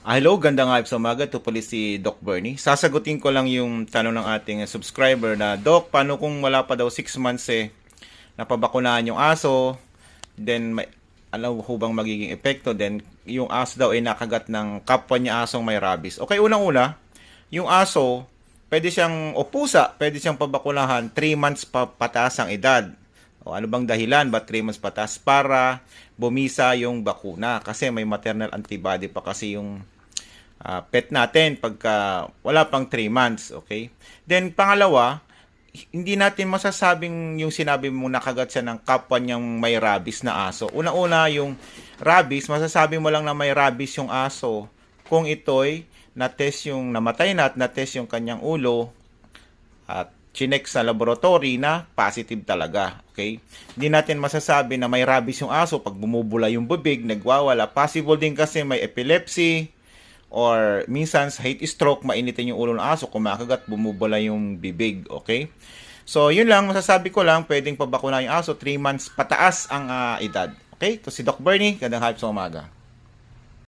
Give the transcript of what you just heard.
Ah, hello, gandang nga sa umaga. Ito pala si Doc Bernie. Sasagutin ko lang yung tanong ng ating subscriber na, Doc, paano kung wala pa daw 6 months eh, napabakunahan yung aso, then may, ano ho bang magiging epekto, then yung aso daw ay nakagat ng kapwa niya asong may rabies. Okay, unang-una, yung aso, pwede siyang, o pusa, pwede siyang pabakunahan 3 months pa pataas ang edad. O ano bang dahilan ba 3 months patas para bumisa yung bakuna kasi may maternal antibody pa kasi yung ah, pet natin pagka wala pang 3 months, okay? Then pangalawa, hindi natin masasabing yung sinabi mo nakagat siya ng kapwa niyang may rabies na aso. Una-una yung rabies, masasabi mo lang na may rabies yung aso kung ito'y na-test yung namatay na at na-test yung kanyang ulo at chinek sa laboratory na positive talaga. Okay? Hindi natin masasabi na may rabies yung aso pag bumubula yung bibig, nagwawala. Possible din kasi may epilepsy or minsan sa heat stroke, mainitin yung ulo ng aso, kumakagat, bumubula yung bibig. Okay? So, yun lang, masasabi ko lang, pwedeng pabakuna yung aso, 3 months pataas ang ah, edad. Okay? Ito si Doc Bernie, gandang hype sa umaga.